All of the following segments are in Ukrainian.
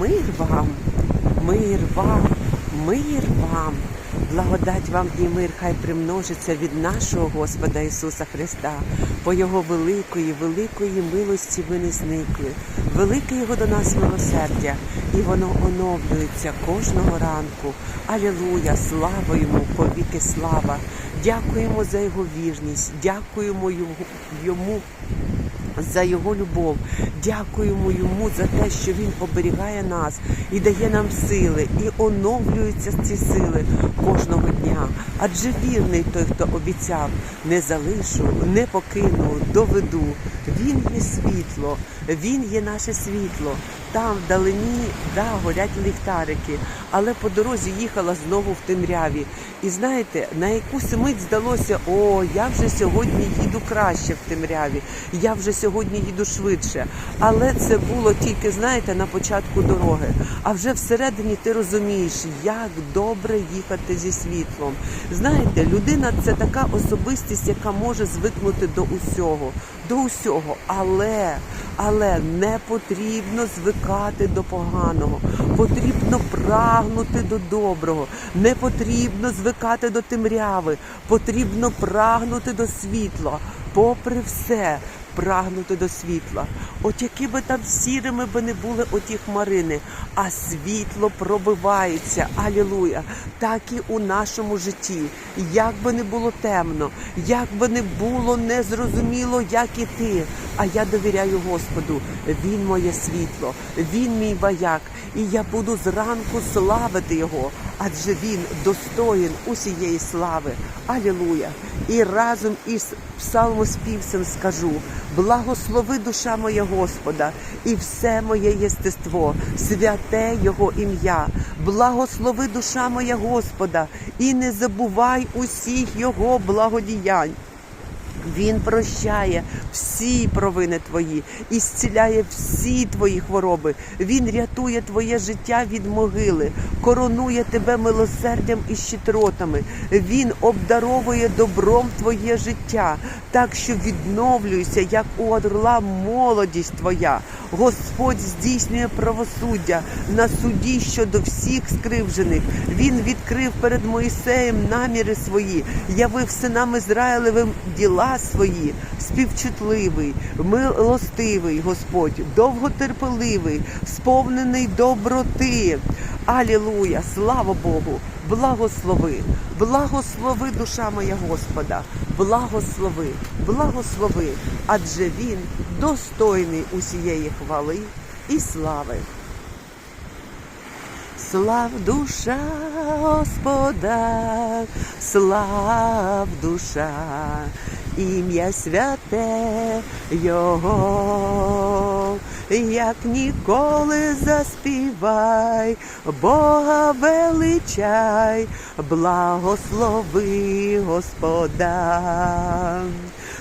Мир вам, мир вам, мир вам. Благодать вам і мир хай примножиться від нашого Господа Ісуса Христа. По Його великої, великої милості ми не зникли. Велике Його до нас милосердя, і воно оновлюється кожного ранку. Алілуя! Слава йому, повіки слава! Дякуємо за його вірність, дякуємо йому за його любов. Дякуємо йому за те, що він оберігає нас і дає нам сили, і оновлюються ці сили кожного дня. Адже вірний той, хто обіцяв, не залишу, не покину, доведу. Він є світло, він є наше світло. Там вдалині да, горять ліхтарики, але по дорозі їхала знову в темряві. І знаєте, на якусь мить здалося, о, я вже сьогодні їду краще в темряві, я вже сьогодні їду швидше. Але це було тільки, знаєте, на початку дороги. А вже всередині ти розумієш, як добре їхати зі світлом. Знаєте, людина це така особистість, яка може звикнути до усього, до усього, але. Але не потрібно звикати до поганого, потрібно прагнути до доброго, не потрібно звикати до темряви, потрібно прагнути до світла, попри все. Прагнути до світла. От які би там сірими би не були оті хмарини, а світло пробивається. Алілуя! Так і у нашому житті. Як би не було темно, як би не було незрозуміло, як іти. А я довіряю Господу. Він моє світло, він мій баяк, і я буду зранку славити його, адже він достоїн усієї слави. Алілуя! І разом із псалмоспівцем скажу: благослови душа моя Господа, і все моє єстество, святе Його ім'я. Благослови душа моя Господа, і не забувай усіх Його благодіянь. Він прощає всі провини твої і зціляє всі твої хвороби. Він рятує твоє життя від могили, коронує тебе милосердям і щитротами. Він обдаровує добром твоє життя, так що відновлюйся, як у орла молодість твоя. Господь здійснює правосуддя на суді щодо всіх скривджених. Він відкрив перед Моїсеєм наміри свої, явив синам Ізраїлевим діла свої, співчутливий, милостивий Господь, довготерпеливий, сповнений доброти. Алілуя! Слава Богу! Благослови, благослови душа моя Господа, благослови, благослови, адже Він достойний усієї хвали і слави. Слав душа Господа, слав душа, ім'я святе Його, як ніколи заспівай, Бога величай, благослови Господа.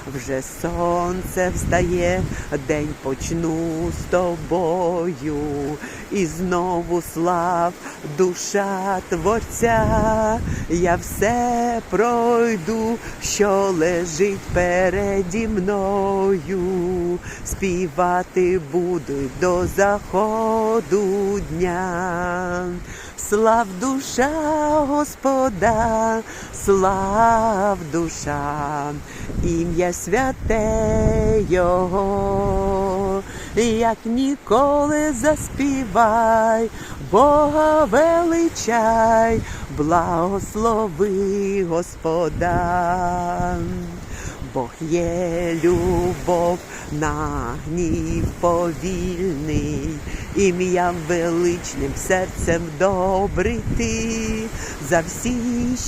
Вже сонце встає, день почну з тобою, і знову слав душа Творця, я все пройду, що лежить переді мною, співати буду до заходу дня. Слав душа Господа, слав душа, ім'я святе Його, як ніколи заспівай, Бога величай, благослови Господа. Бог є любов, на гнів повільний, ім'ям величним серцем добрий ти. За всі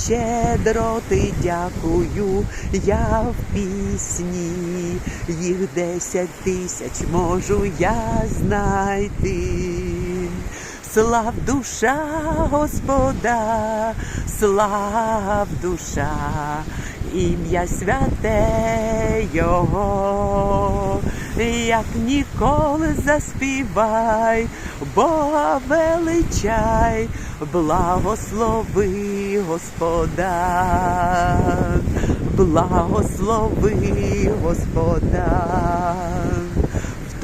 щедроти дякую я в пісні, їх десять тисяч можу я знайти. Слав душа Господа, слав душа, ім'я святе Його, як ніколи заспівай, Бога величай, благослови Господа, благослови Господа.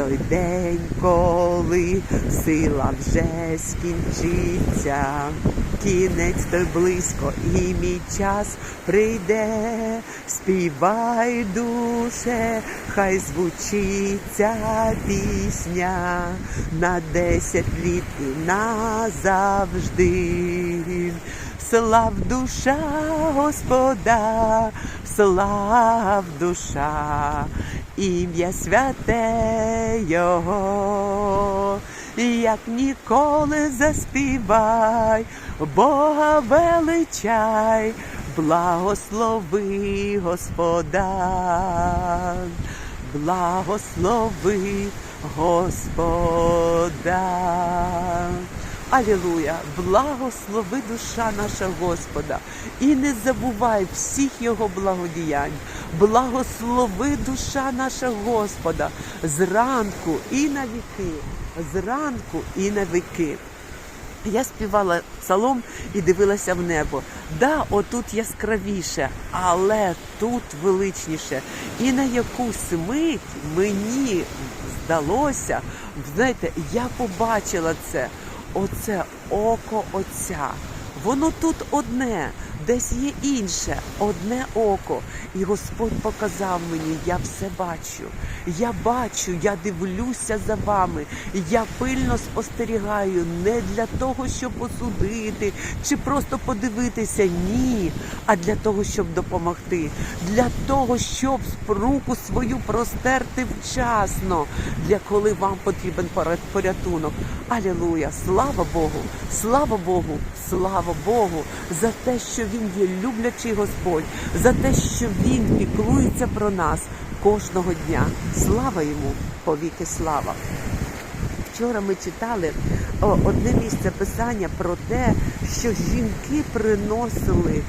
Той день, коли сила вже скінчиться. Кінець той близько, і мій час прийде. Співай, душе, хай звучить ця пісня на десять літ і назавжди. Слав душа Господа, слав душа, ім'я святе Його, як ніколи заспівай, Бога величай, благослови Господа, благослови Господа. Алілуя! Благослови душа наша Господа і не забувай всіх Його благодіянь. Благослови душа наша Господа зранку і на віки, зранку і на віки. Я співала псалом і дивилася в небо. Да, отут яскравіше, але тут величніше. І на якусь мить мені здалося, знаєте, я побачила це. Оце око Отця. Воно тут одне, десь є інше, одне око. І Господь показав мені, я все бачу. Я бачу, я дивлюся за вами. Я пильно спостерігаю не для того, щоб осудити чи просто подивитися. Ні, а для того, щоб допомогти, для того, щоб руку свою простерти вчасно, для коли вам потрібен порятунок. Алілуя! Слава Богу! Слава Богу! Слава Богу за те, що Він є люблячий Господь, за те, що Він піклується про нас кожного дня. Слава йому, повіки слава! Вчора ми читали одне місце писання про те, що жінки приносили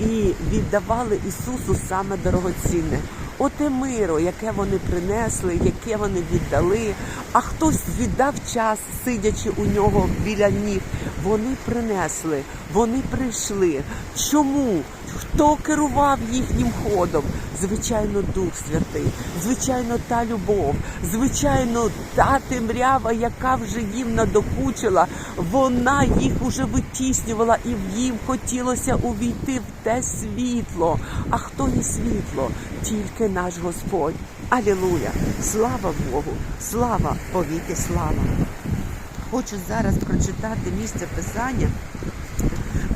і віддавали Ісусу саме дорогоцінне. Оте миро, яке вони принесли, яке вони віддали, а хтось віддав час, сидячи у нього біля ніг. Вони принесли, вони прийшли. Чому? Хто керував їхнім ходом? Звичайно, Дух Святий, звичайно, та любов, звичайно, та темрява, яка вже їм надокучила, вона їх уже витіснювала, і їм хотілося увійти в те світло. А хто є світло? Тільки наш Господь. Алілуя! Слава Богу! Слава повіки, слава! Хочу зараз прочитати місце писання,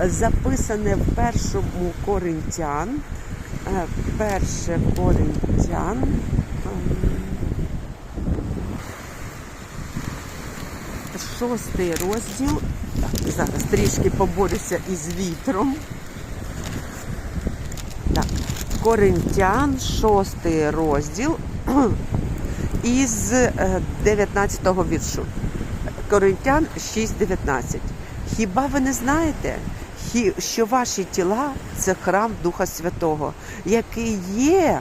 записане в першому Коринтян. Е, Перше Коринтян. ем, Шостий розділ. Так, зараз трішки поборюся із вітром. Так, Коринтян, шостий розділ із е, 19-го віршу. Коринтян 6.19. Хіба ви не знаєте, що ваші тіла це храм Духа Святого, який є,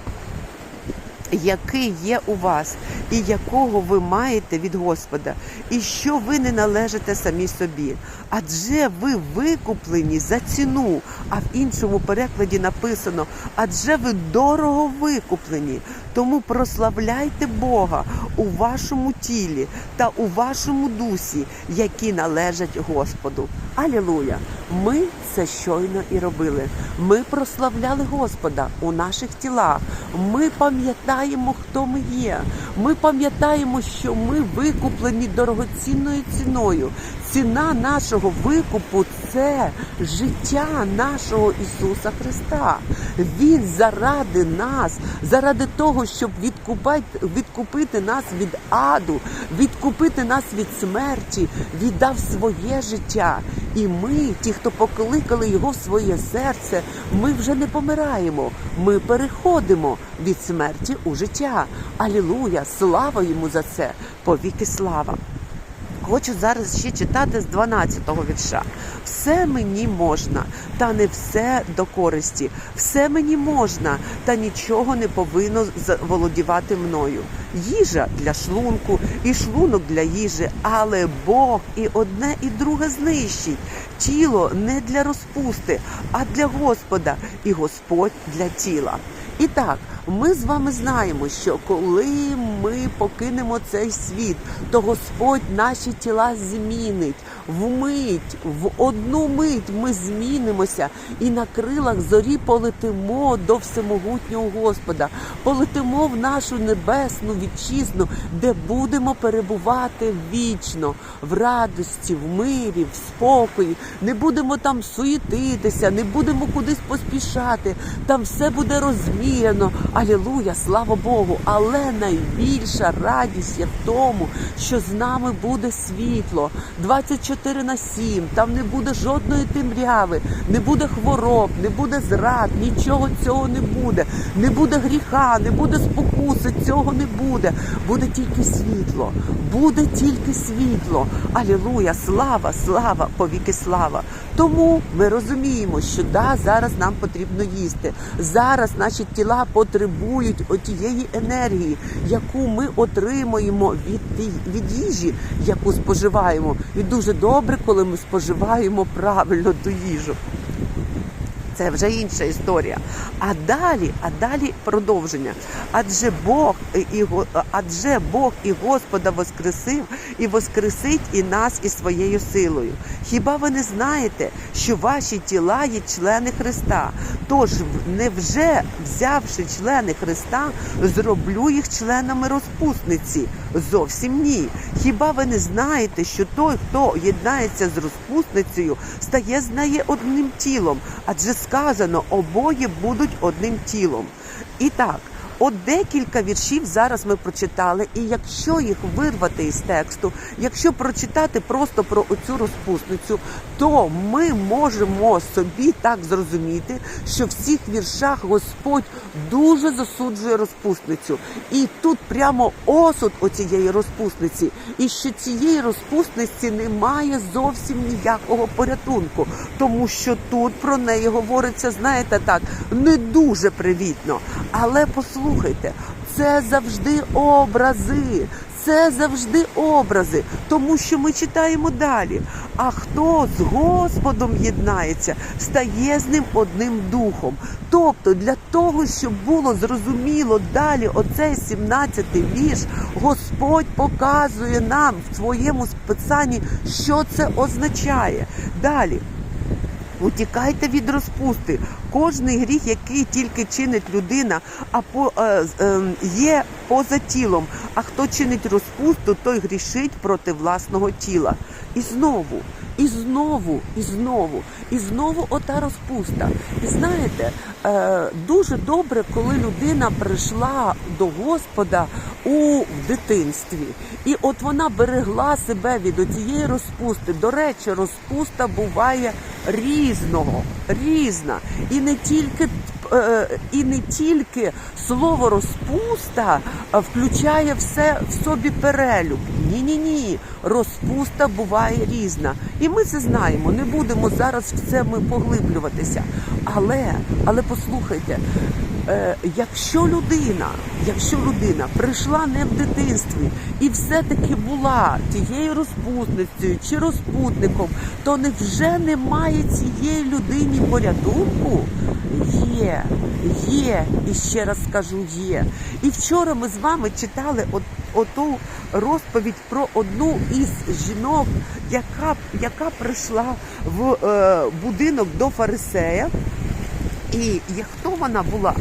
який є у вас, і якого ви маєте від Господа, і що ви не належите самі собі. Адже ви викуплені за ціну, а в іншому перекладі написано: адже ви дорого викуплені. Тому прославляйте Бога у вашому тілі та у вашому дусі, які належать Господу. Алілуя! Ми це щойно і робили. Ми прославляли Господа у наших тілах. Ми пам'ятаємо, хто ми є. Ми пам'ятаємо, що ми викуплені дорогоцінною ціною. Ціна нашого викупу це життя нашого Ісуса Христа. Він заради нас, заради того, щоб відкупати, відкупити нас від аду, відкупити нас від смерті, віддав своє життя. І ми, ті, хто покликали його в своє серце, ми вже не помираємо. Ми переходимо від смерті у життя. Алілуя! Слава йому за це! Повіки слава! Хочу зараз ще читати з 12-го вірша. Все мені можна, та не все до користі. Все мені можна, та нічого не повинно заволодівати мною. Їжа для шлунку і шлунок для їжі, але Бог і одне, і друге знищить. Тіло не для розпусти, а для Господа, і Господь для тіла. І так, Ми з вами знаємо, що коли ми покинемо цей світ, то Господь наші тіла змінить. Вмить, в одну мить ми змінимося і на крилах зорі полетимо до всемогутнього Господа, полетимо в нашу небесну вітчизну, де будемо перебувати вічно, в радості, в мирі, в спокої. Не будемо там суєтитися, не будемо кудись поспішати. Там все буде розмірено. Алілуя, слава Богу! Але найбільша радість є в тому, що з нами буде світло 24 на 7. Там не буде жодної темряви, не буде хвороб, не буде зрад, нічого цього не буде. Не буде гріха, не буде спокуси, цього не буде. Буде тільки світло, буде тільки світло. Алілуя, слава, слава, повіки слава. Тому ми розуміємо, що да, зараз нам потрібно їсти. Зараз наші тіла потребують отієї енергії, яку ми отримуємо від, від їжі, яку споживаємо. І дуже добре, коли ми споживаємо правильно ту їжу. Це вже інша історія. А далі, а далі продовження. Адже Бог і адже Бог і Господа воскресив і воскресить і нас із своєю силою. Хіба ви не знаєте, що ваші тіла є члени Христа? Тож невже взявши члени Христа, зроблю їх членами розпусниці? Зовсім ні. Хіба ви не знаєте, що той, хто єднається з розпусницею, стає з неї одним тілом? Адже сказано, обоє будуть одним тілом. І так. От декілька віршів зараз ми прочитали, і якщо їх вирвати із тексту, якщо прочитати просто про оцю розпусницю, то ми можемо собі так зрозуміти, що в цих віршах Господь дуже засуджує розпусницю. І тут прямо осуд оцієї розпусниці, і що цієї розпусниці немає зовсім ніякого порятунку, тому що тут про неї говориться, знаєте, так не дуже привітно. Але послухайте, це завжди образи. Це завжди образи, тому що ми читаємо далі. А хто з Господом єднається, стає з ним одним духом. Тобто, для того, щоб було зрозуміло далі, оцей 17-й вірш, Господь показує нам в своєму списанні, що це означає. Далі. Утікайте від розпусти. Кожний гріх, який тільки чинить людина, а по, е, е, є поза тілом. А хто чинить розпусту, той грішить проти власного тіла. І знову, і знову, і знову, і знову ота розпуста. І знаєте, е, дуже добре, коли людина прийшла до Господа у дитинстві, і от вона берегла себе від оцієї розпусти. До речі, розпуста буває різного, різна. І не тільки і не тільки слово розпуста е, включає все в собі перелюб. Ні, ні, ні. Розпуста буває різна. І ми це знаємо. Не будемо зараз в це ми поглиблюватися. Але, але послухайте, е, якщо людина, якщо людина прийшла не в дитинстві і все-таки була тією розпусницею чи розпутником, то невже немає цієї людині порятунку? Є, є, і ще раз скажу, є. І вчора ми з вами читали от, оту розповідь про одну із жінок, яка, яка прийшла в е, будинок до фарисея. І, і хто вона була?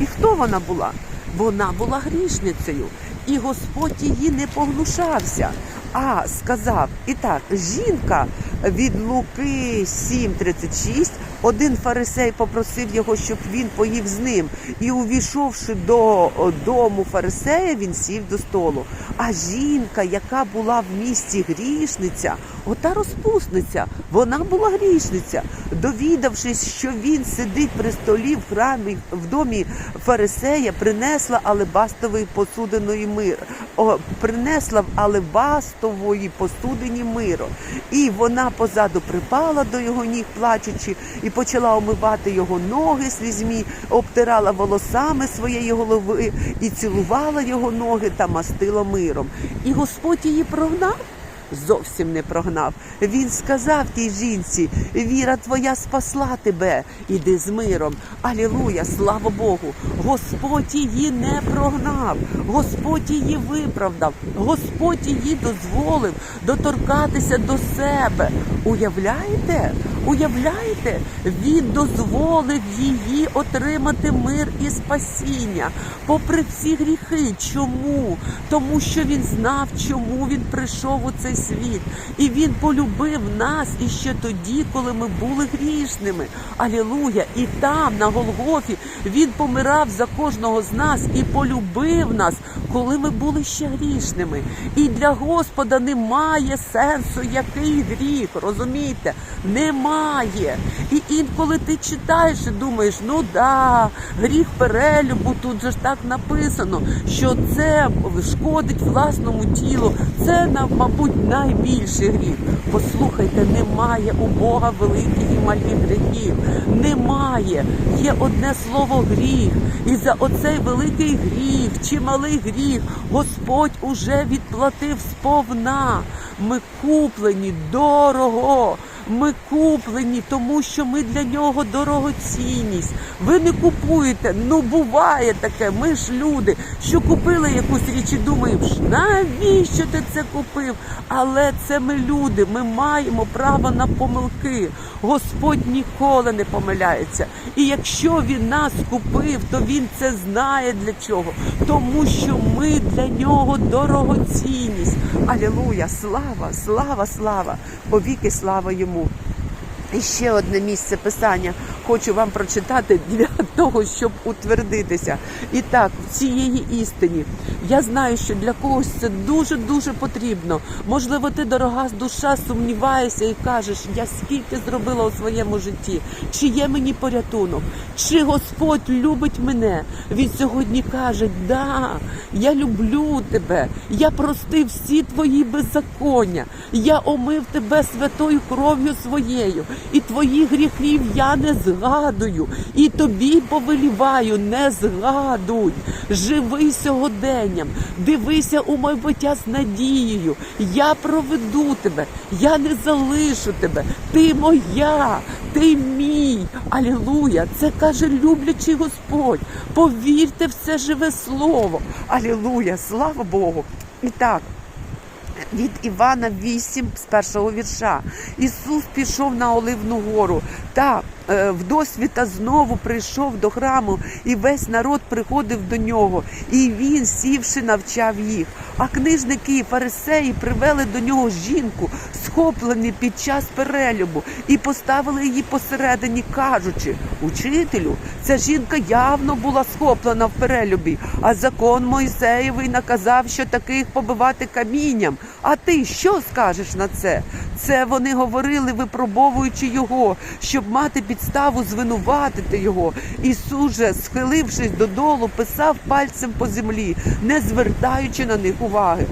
І хто вона була? Вона була грішницею, і Господь її не погнушався, а сказав: і так, жінка від Луки 7:36, один фарисей попросив його, щоб він поїв з ним. І увійшовши до дому фарисея, він сів до столу. А жінка, яка була в місті грішниця, ота розпусниця, вона була грішниця, довідавшись, що він сидить при столі в храмі в домі фарисея, принесла алебастової посудиної мир, о, принесла алебастової посудині миро. І вона позаду припала до його ніг, плачучи, і почала омивати його ноги слізьмі, обтирала волосами своєї голови і цілувала його ноги та мастила миром. І Господь її прогнав. Зовсім не прогнав. Він сказав тій жінці: віра твоя спасла тебе, іди з миром. Алілуя, слава Богу! Господь її не прогнав, Господь її виправдав, Господь її дозволив доторкатися до себе. Уявляєте? Уявляєте? Він дозволив її отримати мир і спасіння, попри всі гріхи. Чому? Тому що він знав, чому він прийшов у цей світ, і він полюбив нас іще тоді, коли ми були грішними. Алілуя! І там, на Голгофі, він помирав за кожного з нас і полюбив нас, коли ми були ще грішними. І для Господа немає сенсу, який гріх, розумієте? Немає. І інколи ти читаєш і думаєш, ну да, гріх перелюбу, тут же ж так написано, що це шкодить власному тілу. Це, мабуть, найбільший гріх. Послухайте, немає у Бога великих і малих гріхів. Немає. Є одне слово гріх. І за оцей великий гріх чи малий гріх Господь уже відплатив сповна. Ми куплені дорого. Ми куплені, тому що ми для нього дорогоцінність. Ви не купуєте. Ну буває таке. Ми ж люди, що купили якусь річ і думаємо, навіщо ти це купив? Але це ми люди. Ми маємо право на помилки. Господь ніколи не помиляється. І якщо він нас купив, то він це знає для чого. Тому що ми для нього дорогоцінність. Алілуя! Слава, слава, слава! Повіки слава йому. І ще одне місце писання. Хочу вам прочитати для того, щоб утвердитися. І так, в цієї істині. Я знаю, що для когось це дуже дуже потрібно. Можливо, ти, дорога душа, сумніваєшся і кажеш, я скільки зробила у своєму житті, чи є мені порятунок, чи Господь любить мене. Він сьогодні каже: Да, я люблю тебе, я простив всі твої беззаконня, я омив тебе святою кров'ю своєю, і твої гріхів я не згадую, і тобі повеліваю, не згадуй. Живи сьогоденням, дивися у майбуття з надією. Я проведу тебе, я не залишу тебе. Ти моя, ти мій. Алілуя! Це каже люблячий Господь. Повірте в це живе слово. Алілуя! Слава Богу! І так. Від Івана 8 з першого вірша. Ісус пішов на Оливну гору та е, вдосвіта знову прийшов до храму, і весь народ приходив до нього, і він, сівши, навчав їх. А книжники і фарисеї привели до нього жінку, схоплені під час перелюбу, і поставили її посередині, кажучи: Учителю, ця жінка явно була схоплена в перелюбі, а закон Мойсеєвий наказав, що таких побивати камінням. А ти що скажеш на це? Це вони говорили, випробовуючи його, щоб мати підставу звинуватити його. Ісус же, схилившись додолу, писав пальцем по землі, не звертаючи на них уваги.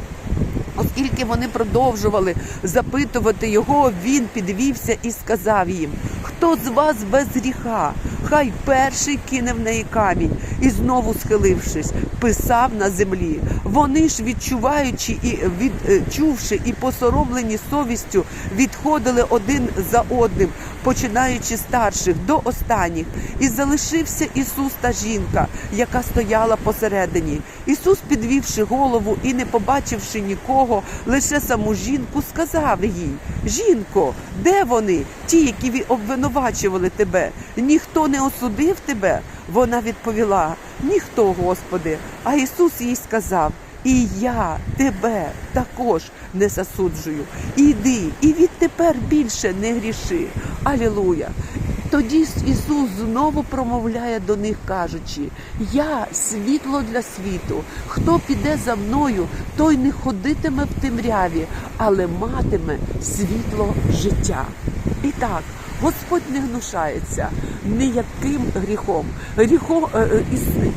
Оскільки вони продовжували запитувати його, він підвівся і сказав їм: Хто з вас без гріха? Хай перший кине в неї камінь, і знову схилившись, писав на землі. Вони ж, відчуваючи і відчувши і посоромлені совістю, відходили один за одним, починаючи старших до останніх. І залишився Ісус та жінка, яка стояла посередині. Ісус, підвівши голову і не побачивши нікого, лише саму жінку, сказав їй: Жінко, де вони? Ті, які обвинувачували тебе? Ніхто не осудив тебе? Вона відповіла: Ніхто, Господи. А Ісус їй сказав: І я тебе також не засуджую. Іди, і відтепер більше не гріши. Алілуя. Тоді Ісус знову промовляє до них, кажучи: Я світло для світу. Хто піде за мною, той не ходитиме в темряві, але матиме світло життя. І так, Господь не гнушається ніяким гріхом. Гріхо, е, е,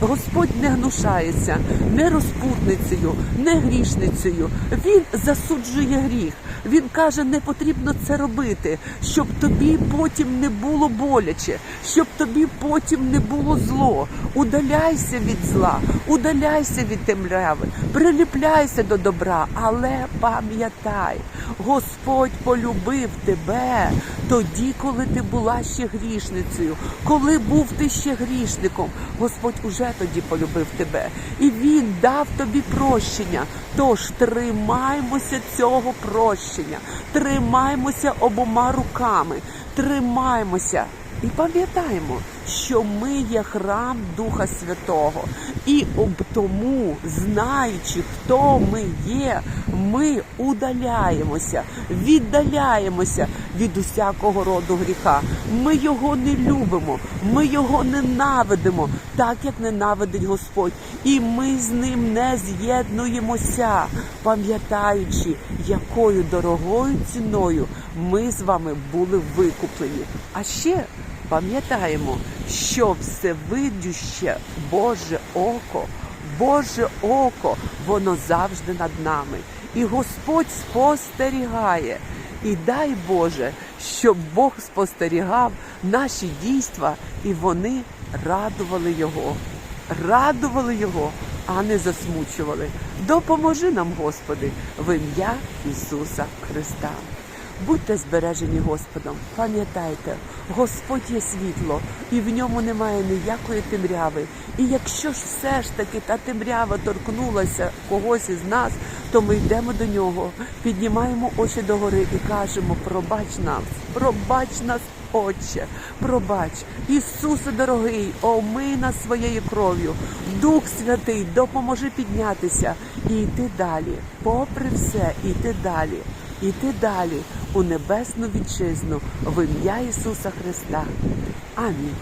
Господь не гнушається не розпутницею, не грішницею. Він засуджує гріх. Він каже, не потрібно це робити, щоб тобі потім не було боляче, щоб тобі потім не було зло. Удаляйся від зла, удаляйся від темряви, приліпляйся до добра, але пам'ятай, Господь полюбив тебе тоді, коли ти була ще грішницею, коли був ти ще грішником. Господь уже тоді полюбив тебе, і Він дав тобі прощення. Тож тримаймося цього прощення, тримаймося обома руками, тримаймося. І пам'ятаємо, що ми є храм Духа Святого, і об тому, знаючи, хто ми є, ми удаляємося, віддаляємося від усякого роду гріха. Ми його не любимо, ми його ненавидимо, так як ненавидить Господь, і ми з ним не з'єднуємося, пам'ятаючи, якою дорогою ціною ми з вами були викуплені. А ще пам'ятаємо, що всевидюще Боже око, Боже око, воно завжди над нами. І Господь спостерігає. І дай Боже, щоб Бог спостерігав наші дійства, і вони радували Його, радували Його, а не засмучували. Допоможи нам, Господи, в ім'я Ісуса Христа. Будьте збережені Господом, пам'ятайте, Господь є світло, і в ньому немає ніякої темряви. І якщо ж все ж таки та темрява торкнулася когось із нас, то ми йдемо до нього, піднімаємо очі догори і кажемо: пробач нам, пробач нас. Отче, пробач, Ісусе дорогий, омий нас своєю кров'ю. Дух Святий, допоможи піднятися і йти далі. Попри все, йти далі, йти далі у небесну вітчизну в ім'я Ісуса Христа. Амінь.